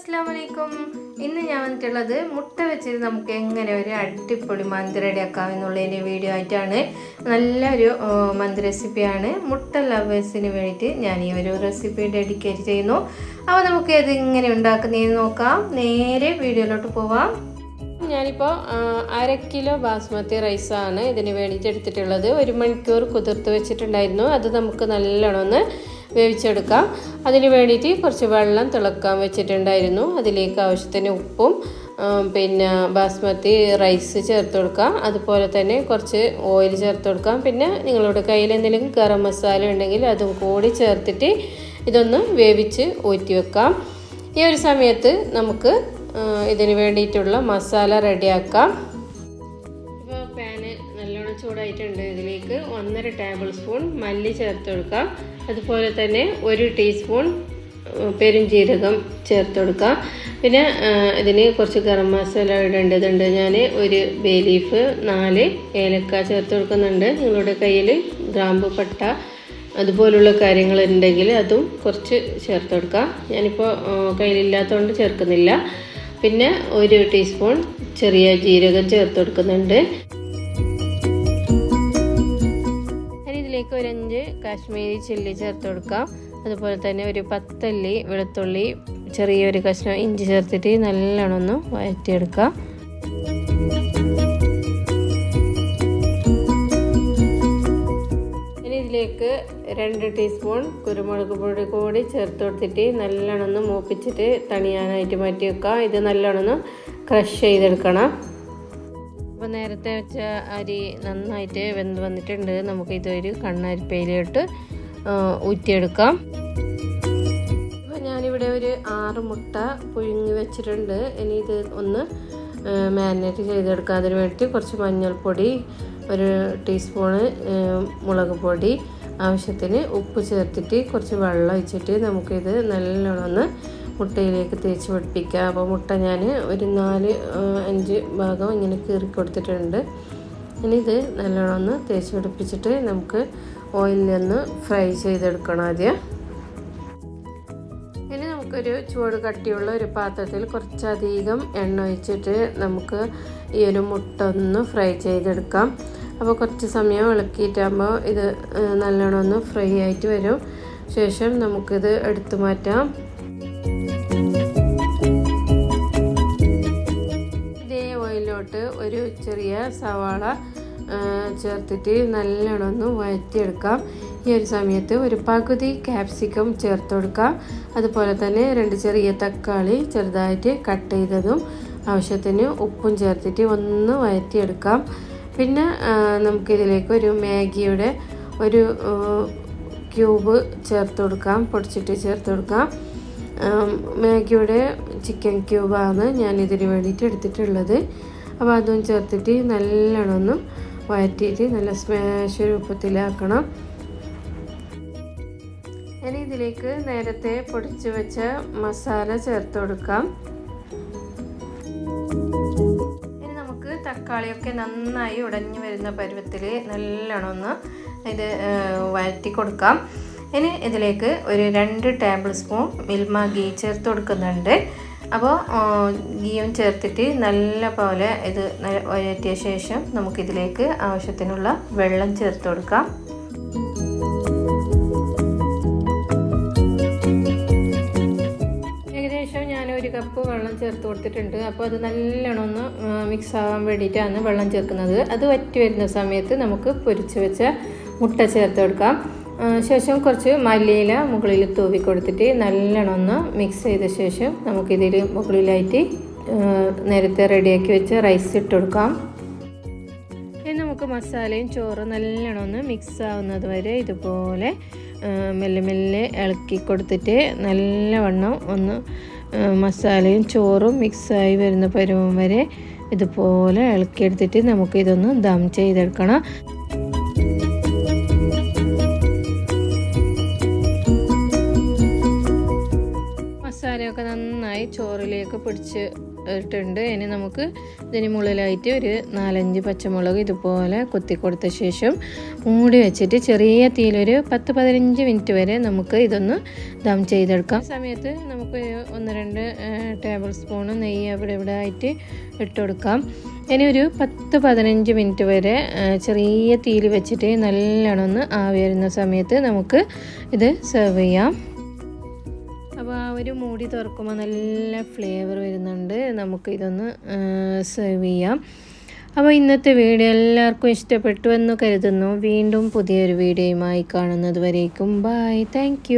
അസ്സാം വലൈക്കും ഇന്ന് ഞാൻ വന്നിട്ടുള്ളത് മുട്ട വെച്ചിട്ട് നമുക്ക് എങ്ങനെ ഒരു അടിപൊളി മന്തി റെഡിയാക്കാം എന്നുള്ളതിന്റെ വീഡിയോ ആയിട്ടാണ്. നല്ലൊരു മന്തി റെസിപ്പിയാണ് മുട്ട ലവേഴ്സിന് വേണ്ടിയിട്ട് ഞാൻ ഈ ഒരു റെസിപ്പി ഡെഡിക്കേറ്റ് ചെയ്യുന്നു. അപ്പോൾ നമുക്ക് ഇത് എങ്ങനെ ഉണ്ടാക്കുന്നതെന്ന് നോക്കാം. നേരെ വീഡിയോയിലോട്ട് പോവാം. ഞാനിപ്പോൾ അര കിലോ ബാസ്മതി റൈസാണ് ഇതിന് വേണ്ടിയിട്ട് എടുത്തിട്ടുള്ളത്. ഒരു മണിക്കൂർ കുതിർത്ത് വെച്ചിട്ടുണ്ടായിരുന്നു. അത് നമുക്ക് നല്ലോണം ഒന്ന് വേവിച്ചെടുക്കാം. അതിന് വേണ്ടിയിട്ട് കുറച്ച് വെള്ളം തിളക്കാൻ വെച്ചിട്ടുണ്ടായിരുന്നു. അതിലേക്ക് ആവശ്യത്തിന് ഉപ്പും പിന്നെ ബാസ്മതി റൈസ് ചേർത്ത് കൊടുക്കാം. അതുപോലെ തന്നെ കുറച്ച് ഓയിൽ ചേർത്ത് കൊടുക്കാം. പിന്നെ നിങ്ങളുടെ കയ്യിൽ എന്തെങ്കിലും ഗരം മസാല ഉണ്ടെങ്കിൽ അതും കൂടി ചേർത്തിട്ട് ഇതൊന്ന് വേവിച്ച് ഊറ്റി വെക്കാം ഈ ഒരു സമയത്ത് നമുക്ക് ഇതിന് വേണ്ടിയിട്ടുള്ള മസാല റെഡിയാക്കാം. ഇപ്പോൾ പാന് നല്ലോണം ചൂടായിട്ടുണ്ട്. ഇതിലേക്ക് ഒന്നര ടേബിൾ സ്പൂൺ മല്ലി ചേർത്ത് കൊടുക്കാം. അതുപോലെ തന്നെ ഒരു ടീസ്പൂൺ പെരുംജീരകം ചേർത്ത് കൊടുക്കാം. പിന്നെ ഇതിന് കുറച്ച് ഗരം മസാല ഇടേണ്ടതുണ്ട് ഞാൻ ഒരു ബേ ലീഫ് നാല് ഏലക്ക ചേർത്ത് കൊടുക്കുന്നുണ്ട്. നിങ്ങളുടെ കയ്യിൽ ഗ്രാമ്പു പട്ട അതുപോലുള്ള കാര്യങ്ങൾ ഉണ്ടെങ്കിൽ അതും കുറച്ച് ചേർത്ത് കൊടുക്കാം. ഞാനിപ്പോൾ കയ്യിലില്ലാത്തതുകൊണ്ട് ചേർക്കുന്നില്ല. പിന്നെ ഒരു ടീസ്പൂൺ ചെറിയ ജീരകം ചേർത്ത് കൊടുക്കുന്നുണ്ട്. ഇതിലേക്ക് ഒരു അഞ്ച് കാശ്മീരി ചില്ലി ചേർത്ത് കൊടുക്കാം. അതുപോലെ തന്നെ ഒരു പത്തല്ലി വെളുത്തുള്ളി ചെറിയൊരു കഷ്ണം ഇഞ്ചി ചേർത്തിട്ട് നല്ലോണം ഒന്ന് വഴറ്റിയെടുക്കാം. ഇതിലേക്ക് രണ്ട് ടീസ്പൂൺ കുരുമുളക് പൊടി കൂടി ചേർത്ത് കൊടുത്തിട്ട് നല്ലോണം ഒന്ന് മൂപ്പിച്ചിട്ട് തണിയാനായിട്ട് മാറ്റി വെക്കുക. ഇത് നല്ലോണം ഒന്ന് ക്രഷ് ചെയ്തെടുക്കണം. അപ്പോൾ നേരത്തെ വെച്ച അരി നന്നായിട്ട് വെന്ത് വന്നിട്ടുണ്ട്. നമുക്ക് ഇതൊരു കണ്ണരിപ്പയിലോട്ട് ഊറ്റിയെടുക്കാം. അപ്പോൾ ഞാനിവിടെ ഒരു ആറ് മുട്ട പുഴുങ്ങി വെച്ചിട്ടുണ്ട്. ഇനി ഇത് ഒന്ന് മാരിനേറ്റ് ചെയ്തെടുക്കുക അതിന് വേണ്ടി കുറച്ച് മഞ്ഞൾപ്പൊടി ഒരു ടീസ്പൂണ് മുളക് പൊടി ആവശ്യത്തിന് ഉപ്പ് ചേർത്തിട്ട് കുറച്ച് വെള്ളം ഒഴിച്ചിട്ട് നമുക്കിത് നല്ലോണം ഒന്ന് മുട്ടയിലേക്ക് തേച്ച് പിടിപ്പിക്കുക അപ്പോൾ മുട്ട ഞാൻ ഒരു നാല് അഞ്ച് ഭാഗം ഇങ്ങനെ കീറി കൊടുത്തിട്ടുണ്ട്. ഇനി ഇത് നല്ലോണം ഒന്ന് തേച്ച് പിടിപ്പിച്ചിട്ട് നമുക്ക് ഓയിലിൽ നിന്ന് ഫ്രൈ ചെയ്തെടുക്കണം ആദ്യം. നമുക്കൊരു ചൂട് കട്ടിയുള്ള ഒരു പാത്രത്തിൽ കുറച്ചധികം എണ്ണ ഒഴിച്ചിട്ട് നമുക്ക് ഈ ഒരു മുട്ട ഒന്ന് ഫ്രൈ ചെയ്തെടുക്കാം. അപ്പോൾ കുറച്ച് സമയം ഇളക്കിയിട്ടാകുമ്പോൾ ഇത് നല്ലോണം ഒന്ന് ഫ്രൈ ആയിട്ട് വരും. ശേഷം നമുക്കിത് എടുത്തു മാറ്റാം. ഇതേ ഓയിലോട്ട് ഒരു ചെറിയ സവാള ചേർത്തിട്ട് നല്ലോണം ഒന്ന് വഴറ്റിയെടുക്കാം. ഈ ഒരു സമയത്ത് ഒരു പകുതി ക്യാപ്സിക്കം ചേർത്ത് കൊടുക്കാം അതുപോലെ തന്നെ രണ്ട് ചെറിയ തക്കാളി ചെറുതായിട്ട് കട്ട് ചെയ്തതും ആവശ്യത്തിന് ഉപ്പും ചേർത്തിട്ട് ഒന്ന് വഴറ്റിയെടുക്കാം. പിന്നെ നമുക്കിതിലേക്ക് ഒരു മാഗിയുടെ ഒരു ക്യൂബ് ചേർത്ത് കൊടുക്കാം. പൊടിച്ചിട്ട് ചേർത്ത് കൊടുക്കാം. മാഗിയുടെ ചിക്കൻ ക്യൂബാണ് ഞാൻ ഇതിന് വേണ്ടിയിട്ട് എടുത്തിട്ടുള്ളത്. അപ്പോൾ അതും ചേർത്തിട്ട് നല്ലോണം ഒന്ന് വഴറ്റിയിട്ട് നല്ല സ്മാഷ് രൂപത്തിലാക്കണം. ഇനി ഇതിലേക്ക് നേരത്തെ പൊടിച്ച് വെച്ച മസാല ചേർത്ത് കൊടുക്കാം. ഇനി നമുക്ക് തക്കാളിയൊക്കെ നന്നായി ഉടഞ്ഞു വരുന്ന പരുവത്തിൽ നല്ലോണം ഒന്ന് ഇത് വഴറ്റി കൊടുക്കാം. ഇനി ഇതിലേക്ക് ഒരു രണ്ട് ടേബിൾ സ്പൂൺ മിൽമ ഗീ ചേർത്ത് കൊടുക്കുന്നുണ്ട്. അപ്പോൾ ഗീയും ചേർത്തിട്ട് നല്ല പോലെ ഇത് വഴറ്റിയ ശേഷം നമുക്കിതിലേക്ക് ആവശ്യത്തിനുള്ള വെള്ളം ചേർത്ത് കൊടുക്കാം. വെള്ളം ചേർത്ത് കൊടുത്തിട്ടുണ്ട്. അപ്പോൾ അത് നല്ലോണം ഒന്ന് മിക്സ് ആവാൻ വേണ്ടിയിട്ടാണ് വെള്ളം ചേർക്കുന്നത്. അത് വറ്റി വരുന്ന സമയത്ത് നമുക്ക് പൊരിച്ച് വെച്ച മുട്ട ചേർത്ത് കൊടുക്കാം. ശേഷം കുറച്ച് മല്ലിയില മുകളിൽ തൂവി കൊടുത്തിട്ട് നല്ലോണം ഒന്ന് മിക്സ് ചെയ്ത ശേഷം നമുക്കിതിൽ മുകളിലായിട്ട് നേരത്തെ റെഡിയാക്കി വെച്ച റൈസ് ഇട്ട് കൊടുക്കാം. ഇനി നമുക്ക് മസാലയും ചോറും നല്ലോണം ഒന്ന് മിക്സ് ആവുന്നത് വരെ ഇതുപോലെ മെല്ലെ മെല്ലെ ഇളക്കി കൊടുത്തിട്ട് നല്ലവണ്ണം ഒന്ന് മസാലയും ചോറും മിക്സായി വരുന്ന പരുവം വരെ ഇതുപോലെ ഇളക്കിയെടുത്തിട്ട് നമുക്ക് ഇതൊന്ന് ദം ചെയ്തെടുക്കണം. ചോറിലേക്ക് പിടിച്ച് ഇട്ടിട്ടുണ്ട് ഇനി നമുക്ക് ഇതിന് മുകളിലായിട്ട് ഒരു നാലഞ്ച് പച്ചമുളക് ഇതുപോലെ കുത്തി കൊടുത്ത ശേഷം മൂടി വെച്ചിട്ട് ചെറിയ തീയിലൊരു പത്ത് പതിനഞ്ച് മിനിറ്റ് വരെ നമുക്ക് ഇതൊന്ന് ദം ചെയ്തെടുക്കാം. സമയത്ത് നമുക്ക് ഒന്ന് രണ്ട് ടേബിൾ സ്പൂൺ നെയ്യ് അവിടെ ഇവിടെ ആയിട്ട് ഇട്ട് കൊടുക്കാം ഇനി ഒരു പത്ത് പതിനഞ്ച് മിനിറ്റ് വരെ ചെറിയ തീയിൽ വെച്ചിട്ട് നല്ലോണം ഒന്ന് ആവി വരുന്ന സമയത്ത് നമുക്ക് ഇത് സെർവ് ചെയ്യാം. ഒരു മൂടി തുറക്കുമ്പോൾ നല്ല ഫ്ലേവർ വരുന്നുണ്ട്. നമുക്ക് ഇതൊന്ന് സെർവ് ചെയ്യാം. അപ്പോൾ ഇന്നത്തെ വീഡിയോ എല്ലാവർക്കും ഇഷ്ടപ്പെട്ടു എന്ന് കരുതുന്നു. വീണ്ടും പുതിയൊരു വീഡിയോയുമായി കാണുന്നത് വരേക്കും. Bye thank